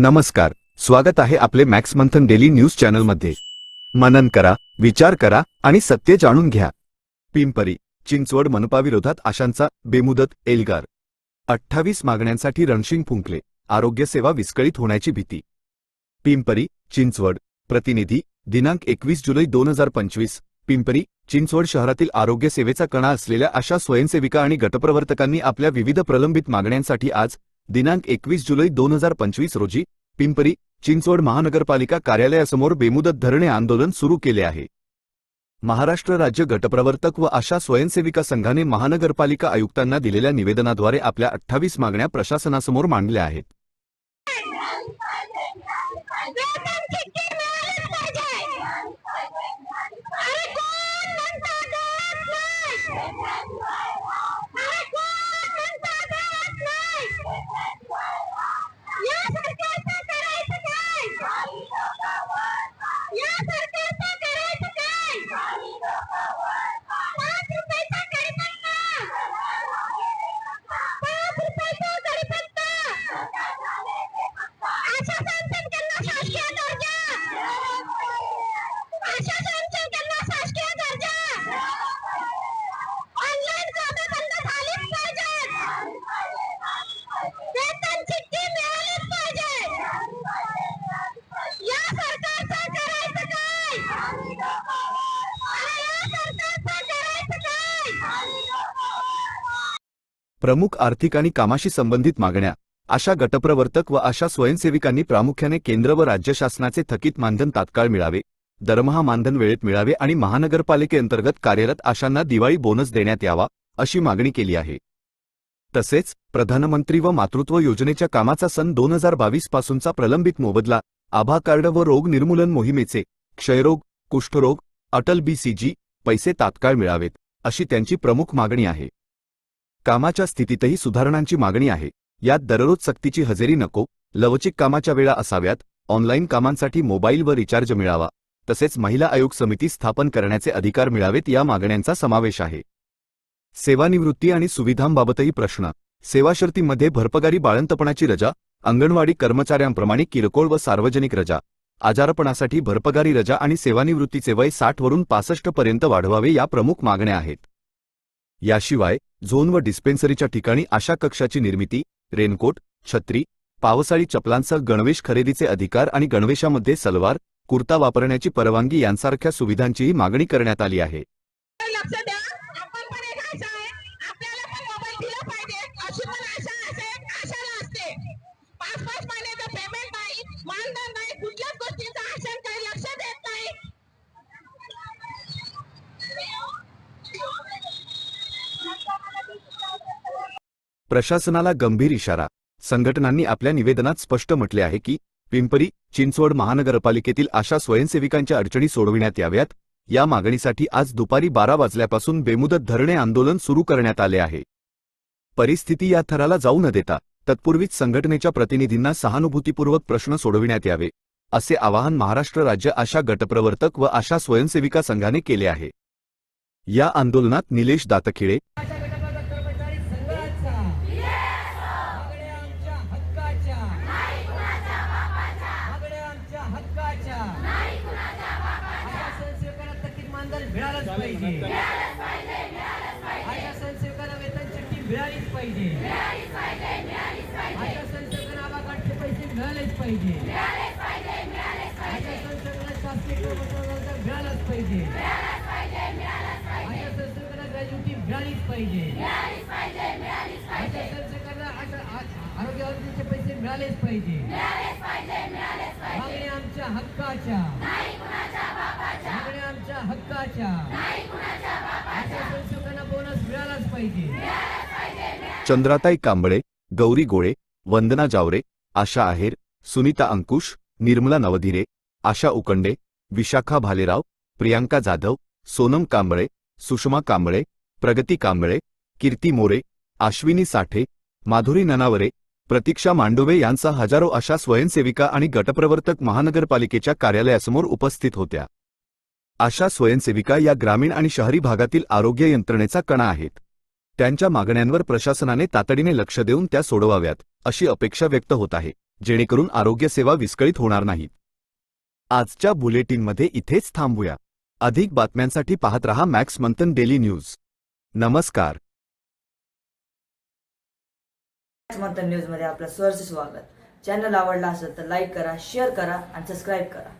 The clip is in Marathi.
नमस्कार स्वागत आहे आपले मॅक्स मंथन डेली न्यूज चॅनलमध्ये. मनन करा विचार करा आणि सत्य जाणून घ्या. पिंपरी चिंचवड मनपाविरोधात आशांचा बेमुदत एल्गार. अठ्ठावीस मागण्यांसाठी रणशिंग फुंकले आरोग्यसेवा विस्कळीत होण्याची भीती. पिंपरी चिंचवड प्रतिनिधी दिनांक एकवीस जुलै दोन हजार पंचवीस. पिंपरी चिंचवड शहरातील आरोग्य सेवेचा कणा असलेल्या अशा स्वयंसेविका आणि गटप्रवर्तकांनी आपल्या विविध प्रलंबित मागण्यांसाठी आज दिनांक एकवीस जुलै दोन हजार पंचवीस रोजी पिंपरी चिंचवड महानगरपालिका कार्यालयासमोर बेमुदत धरणे आंदोलन सुरू केले आहे. महाराष्ट्र राज्य गटप्रवर्तक व आशा स्वयंसेविका संघाने महानगरपालिका आयुक्तांना दिलेल्या निवेदनाद्वारे आपल्या अठ्ठावीस मागण्या प्रशासनासमोर मांडल्या आहेत. प्रमुख आर्थिक आणि कामाशी संबंधित मागण्या अशा गटप्रवर्तक व अशा स्वयंसेविकांनी प्रामुख्याने केंद्र व राज्य शासनाचे थकीत मानधन तात्काळ मिळावे दरमहा मानधन वेळेत मिळावे आणि महानगरपालिकेअंतर्गत कार्यरत अशांना दिवाळी बोनस देण्यात यावा अशी मागणी केली आहे. तसेच प्रधानमंत्री व मातृत्व योजनेच्या कामाचा सन दोन हजार बावीस पासूनचा प्रलंबित मोबदला आभा कार्ड व रोग निर्मूलन मोहिमेचे क्षयरोग कुष्ठरोग अटल बीसीजी पैसे तात्काळ मिळावेत अशी त्यांची प्रमुख मागणी आहे. कामाच्या स्थितीतही सुधारणांची मागणी आहे. यात दररोज सक्तीची हजेरी नको लवचिक कामाच्या वेळा असाव्यात ऑनलाईन कामांसाठी मोबाईल व रिचार्ज मिळावा तसेच महिला आयोग समिती स्थापन करण्याचे अधिकार मिळावेत या मागण्यांचा समावेश आहे. सेवानिवृत्ती आणि सुविधांबाबतही प्रश्न. सेवाशर्तीमध्ये भरपगारी बाळंतपणाची रजा अंगणवाडी कर्मचाऱ्यांप्रमाणे किरकोळ व सार्वजनिक रजा. आजारपणासाठी भरपगारी रजा आणि सेवानिवृत्तीचे वय साठवरून पासष्ट पर्यंत वाढवावे या प्रमुख मागण्या आहेत. याशिवाय झोन व डिस्पेन्सरीच्या ठिकाणी अशा कक्षाची निर्मिती रेनकोट छत्री पावसाळी चपलांसह गणवेश खरेदीचे अधिकार आणि गणवेशामध्ये सलवार कुर्ता वापरण्याची परवानगी यांसारख्या सुविधांचीही मागणी करण्यात आली आहे. प्रशासनाला गंभीर इशारा. संघटनांनी आपल्या निवेदनात स्पष्ट म्हटले आहे की पिंपरी चिंचवड महानगरपालिकेतील अशा स्वयंसेविकांच्या अडचणी सोडविण्यात याव्यात. या मागणीसाठी आज दुपारी बारा वाजल्यापासून बेमुदत धरणे आंदोलन सुरू करण्यात आले आहे. परिस्थिती या थराला जाऊ न देता तत्पूर्वीच संघटनेच्या प्रतिनिधींना सहानुभूतीपूर्वक प्रश्न सोडविण्यात यावे असे आवाहन महाराष्ट्र राज्य आशा गटप्रवर्तक व आशा स्वयंसेविका संघाने केले आहे. या आंदोलनात निलेश दातखिळे मिळालंच पाहिजे वेतन चिठ्ठी मिळालीच पाहिजे अशा स्वयंसेवकांना आबाकाटचे पैसे मिळालेच पाहिजे. अशा स्वयंसेवकांना शासकीय कर्मचाऱ्यांना मिळालाच पाहिजे अशा संस्थांना ग्रॅज्युटी मिळालीच पाहिजे अशा संस्थांना अशा आरोग्य पैसे मिळालेच पाहिजे मागण्या आमच्या हक्काच्या. हक्काच्या. अशा संस्थांना बोनस मिळालाच पाहिजे. चंद्राताई कांबळे गौरी गोळे वंदना जावरे आशा आहेर सुनीता अंकुश निर्मला नवधिरे आशा उकंडे विशाखा भालेराव प्रियांका जाधव सोनम कांबळे सुषमा कांबळे प्रगती कांबळे कीर्ती मोरे आश्विनी साठे माधुरी ननावरे प्रतीक्षा मांडोवे यांचा हजारो अशा स्वयंसेविका आणि गटप्रवर्तक महानगरपालिकेच्या कार्यालयासमोर उपस्थित होत्या. अशा स्वयंसेविका या ग्रामीण आणि शहरी भागातील आरोग्य यंत्रणेचा कणा आहेत. त्यांच्या मागण्यांवर प्रशासनाने तातडीने लक्ष देऊन त्या सोडवाव्यात अशी अपेक्षा व्यक्त होत आहे जेणेकरून आरोग्यसेवा विस्कळीत होणार नाहीत. आजच्या बुलेटिनमध्ये इथेच थांबूया. अधिक बातम्यांसाठी पाहत रहा मॅक्स मंथन डेली न्यूज. नमस्कार. मंथन न्यूजमध्ये आपलं सहर्ष स्वागत. चॅनल आवडला असेल तर लाईक करा शेअर करा आणि सबस्क्राईब करा.